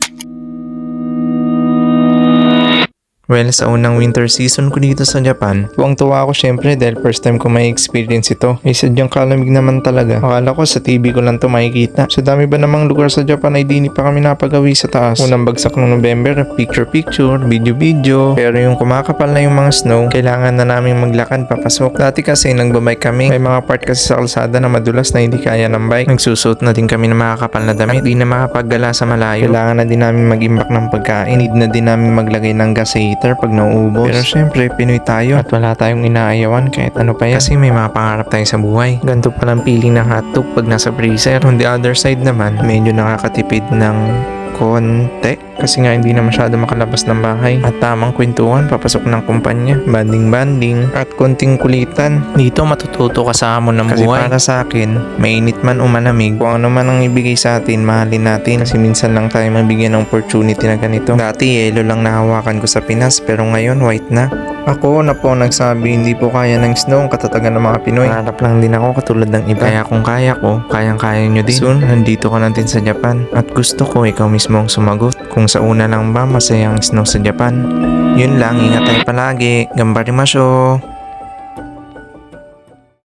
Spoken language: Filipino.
thank you Well, sa unang winter season ko dito sa Japan, tuwang tuwa ako syempre dahil first time ko may experience ito. Ay sadyang kalamig naman talaga. Akala ko sa TV ko lang to makikita. Sa dami ba namang lugar sa Japan ay di ni pa kami napagawi sa taas. Unang bagsak ng November, picture-picture, video-video. Pero yung kumakapal na yung mga snow, kailangan na namin maglakad papasok. Dati kasi nagbabike kami. May mga part kasi sa kalsada na madulas na hindi kaya ng bike. Nagsusuot na din kami ng makakapal na damit. Di na makapaggala sa malayo. Kailangan na din namin mag-imbak ng pagkain. Need na din namin maglagay ng gas pag nauubos. Pero syempre, Pinoy tayo at wala tayong inaayawan kahit ano pa yan. Kasi may mga pangarap tayo sa buhay. Ganito palang feeling ng hotdog pag nasa freezer. On the other side naman, medyo nakakatipid ng konti. Kasi nga hindi na masyado makalabas ng bahay. At tamang kwentuhan papasok ng kumpanya. Banding banding at konting kulitan. Dito matututo ka sa hamon ng kasi buhay. para sa akin mainit man o malamig kung ano man ang ibigay sa atin mahalin natin. Kasi minsan lang tayo mabigyan ng opportunity na ganito. Dati yellow lang nahawakan ko sa Pinas pero ngayon white na ako na po nagsabi hindi po kaya ng snow ang katatagan ng mga Pinoy. Harap lang din ako katulad ng iba. Kaya kung kaya ko, kayang-kaya nyo din. Soon, nandito ka natin sa Japan. At gusto ko ikaw mismo ang sumagot kung sa una lang ba masaya ang snow sa Japan. Yun lang, ingat tayo palagi. Gambarimasyo!